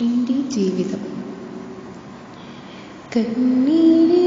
എന്റെ ജീവിതം കണ്ണീരെ